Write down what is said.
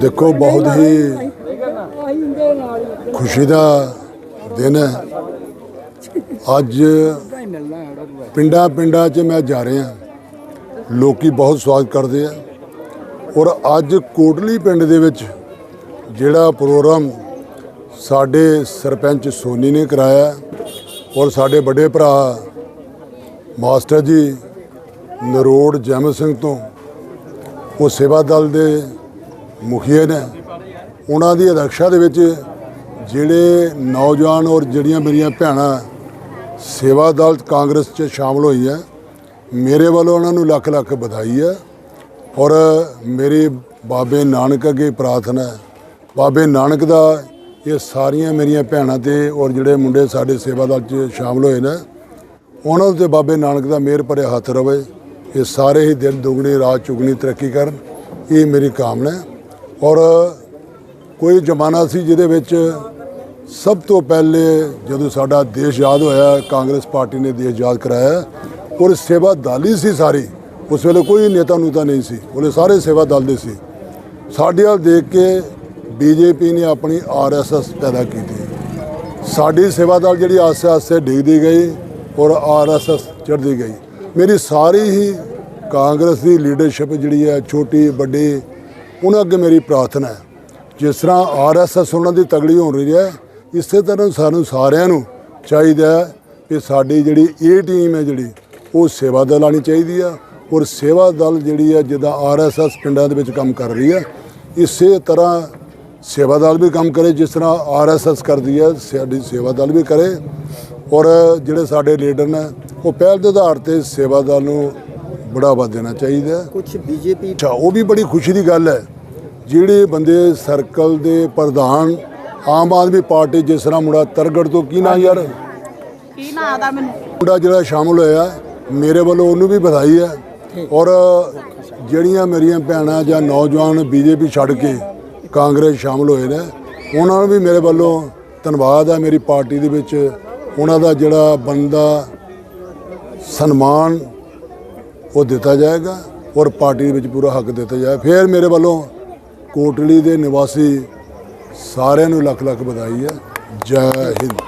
ਦੇਖੋ, ਬਹੁਤ ਹੀ ਖੁਸ਼ੀ ਦਾ ਦਿਨ ਹੈ। ਅੱਜ ਪਿੰਡਾਂ ਪਿੰਡਾਂ 'ਚ ਮੈਂ ਜਾ ਰਿਹਾ ਲੋਕੀ ਬਹੁਤ ਸਵਾਗਤ ਕਰਦੇ ਆ। ਔਰ ਅੱਜ ਕੋਟਲੀ ਪਿੰਡ ਦੇ ਵਿੱਚ ਜਿਹੜਾ ਪ੍ਰੋਗਰਾਮ ਸਾਡੇ ਸਰਪੰਚ ਸੋਨੀ ਨੇ ਕਰਾਇਆ ਔਰ ਸਾਡੇ ਵੱਡੇ ਭਰਾ ਮਾਸਟਰ ਜੀ ਨਰੋੜ ਜੈਮਲ ਸਿੰਘ ਤੋਂ ਉਹ ਸੇਵਾ ਦਲ ਦੇ ਮੁਖੀਏ ਨੇ। ਉਹਨਾਂ ਦੀ ਅਧਿਕਸ਼ਤਾ ਦੇ ਵਿੱਚ ਜਿਹੜੇ ਨੌਜਵਾਨ ਔਰ ਜਿਹੜੀਆਂ ਮੇਰੀਆਂ ਭੈਣਾਂ ਸੇਵਾ ਦਲ ਕਾਂਗਰਸ 'ਚ ਸ਼ਾਮਲ ਹੋਈਆਂ, ਮੇਰੇ ਵੱਲੋਂ ਉਹਨਾਂ ਨੂੰ ਲੱਖ ਲੱਖ ਵਧਾਈ ਹੈ। ਔਰ ਮੇਰੀ ਬਾਬੇ ਨਾਨਕ ਅੱਗੇ ਪ੍ਰਾਰਥਨਾ ਬਾਬੇ ਨਾਨਕ ਦਾ ਇਹ ਸਾਰੀਆਂ ਮੇਰੀਆਂ ਭੈਣਾਂ ਤੇ ਔਰ ਜਿਹੜੇ ਮੁੰਡੇ ਸਾਡੇ ਸੇਵਾ ਦਲ 'ਚ ਸ਼ਾਮਲ ਹੋਏ ਨੇ, ਉਹਨਾਂ 'ਤੇ ਬਾਬੇ ਨਾਨਕ ਦਾ ਮਿਹਰ ਭਰਿਆ ਹੱਥ ਰਵੇ। ਇਹ ਸਾਰੇ ਹੀ ਦਿਨ ਦੁਗਣੀ ਰਾਤ ਚੁਗਣੀ ਤਰੱਕੀ ਕਰਨ। ਇਹ ਮੇਰੀ ਕਾਮਨਾ ਹੈ। ਔਰ ਕੋਈ ਜ਼ਮਾਨਾ ਸੀ ਜਿਹਦੇ ਵਿੱਚ ਸਭ ਤੋਂ ਪਹਿਲੇ ਜਦੋਂ ਸਾਡਾ ਦੇਸ਼ ਆਜ਼ਾਦ ਹੋਇਆ, ਕਾਂਗਰਸ ਪਾਰਟੀ ਨੇ ਦੇਸ਼ ਆਜ਼ਾਦ ਕਰਾਇਆ ਔਰ ਸੇਵਾ ਦਲ ਹੀ ਸੀ ਸਾਰੀ। ਉਸ ਵੇਲੇ ਕੋਈ ਨੇਤਾ ਨੂਤਾ ਨਹੀਂ ਸੀ। ਉਹਲੇ ਸਾਰੇ ਸੇਵਾ ਦਲ ਦੇ ਸੀ। ਸਾਡੇ ਵੱਲ ਦੇਖ ਕੇ ਬੀਜੇਪੀ ਨੇ ਆਪਣੀ ਆਰਐਸਐਸ ਪੈਦਾ ਕੀਤੀ। ਸਾਡੀ ਸੇਵਾ ਦਲ ਜਿਹੜੀ ਆਸੇ ਆਸੇ ਡਿੱਗਦੀ ਗਈ ਔਰ ਆਰਐਸਐਸ ਚੜ੍ਹਦੀ ਗਈ। ਮੇਰੀ ਸਾਰੀ ਹੀ ਕਾਂਗਰਸ ਦੀ ਲੀਡਰਸ਼ਿਪ ਜਿਹੜੀ ਹੈ, ਛੋਟੀ, ਵੱਡੀ ਉਹਨਾਂ ਅੱਗੇ ਮੇਰੀ ਪ੍ਰਾਰਥਨਾ ਹੈ। ਜਿਸ ਤਰ੍ਹਾਂ ਆਰਐਸਐਸ ਉਹਨਾਂ ਦੀ ਤਗੜੀ ਹੋ ਰਹੀ ਹੈ, ਇਸੇ ਤਰ੍ਹਾਂ ਸਾਨੂੰ ਸਾਰਿਆਂ ਨੂੰ ਚਾਹੀਦਾ ਹੈ ਕਿ ਸਾਡੀ ਜਿਹੜੀ ਇਹ ਟੀਮ ਹੈ ਜਿਹੜੀ, ਉਹ ਸੇਵਾ ਦਲ ਆਣੀ ਚਾਹੀਦੀ ਆ ਔਰ ਸੇਵਾ ਦਲ ਜਿਹੜੀ ਹੈ, ਜਿੱਦਾਂ ਆਰਐਸਐਸ ਪਿੰਡਾਂ ਦੇ ਵਿੱਚ ਕੰਮ ਕਰ ਰਹੀ ਹੈ, ਇਸੇ ਤਰ੍ਹਾਂ ਸੇਵਾ ਦਲ ਵੀ ਕੰਮ ਕਰੇ, ਜਿਸ ਤਰ੍ਹਾਂ ਆਰਐਸਐਸ ਕਰਦੀ ਹੈ, ਸਾਡੀ ਸੇਵਾ ਦਲ ਵੀ ਕਰੇ ਔਰ ਜਿਹੜੇ ਸਾਡੇ ਲੀਡਰ ਨੇ, ਉਹ ਪਹਿਲ ਦੇ ਆਧਾਰ ਤੇ ਸੇਵਾ ਦਲ ਨੂੰ ਬੜਾਵਾ ਦੇਣਾ ਚਾਹੀਦਾ ਕੁਝ ਬੀਜੇਪੀ ਅੱਛਾ ਉਹ ਵੀ ਬੜੀ ਖੁਸ਼ੀ ਦੀ ਗੱਲ ਹੈ ਜਿਹੜੇ ਬੰਦੇ ਸਰਕਲ ਦੇ ਪ੍ਰਧਾਨ ਆਮ ਆਦਮੀ ਪਾਰਟੀ ਜਿਸ ਤਰ੍ਹਾਂ ਮੁੰਡਾ ਤਰਗੜ ਤੋਂ ਕੀ ਨਾ ਯਾਰ ਕੀ ਨਾਂ ਆਦਾ ਮੈਨੂੰ ਮੁੰਡਾ ਜਿਹੜਾ ਸ਼ਾਮਲ ਹੋਇਆ ਮੇਰੇ ਵੱਲੋਂ ਉਹਨੂੰ ਵੀ ਵਧਾਈ ਹੈ ਔਰ ਜਿਹੜੀਆਂ ਮੇਰੀਆਂ ਭੈਣਾਂ ਜਾਂ ਨੌਜਵਾਨ ਬੀਜੇਪੀ ਛੱਡ ਕੇ ਕਾਂਗਰਸ ਸ਼ਾਮਲ ਹੋਏ ਨੇ ਉਹਨਾਂ ਨੂੰ ਵੀ ਮੇਰੇ ਵੱਲੋਂ ਧੰਨਵਾਦ ਹੈ ਮੇਰੀ ਪਾਰਟੀ ਦੇ ਵਿੱਚ ਉਹਨਾਂ ਦਾ ਜਿਹੜਾ ਬੰਦਾ ਸਨਮਾਨ ਉਹ ਦਿੱਤਾ ਜਾਏਗਾ ਔਰ ਪਾਰਟੀ ਦੇ ਵਿੱਚ ਪੂਰਾ ਹੱਕ ਦਿੱਤਾ ਜਾਏ। ਫਿਰ ਮੇਰੇ ਵੱਲੋਂ ਕੋਟਲੀ ਦੇ ਨਿਵਾਸੀ ਸਾਰਿਆਂ ਨੂੰ ਲੱਖ ਲੱਖ ਵਧਾਈ ਹੈ। ਜੈ ਹਿੰਦ।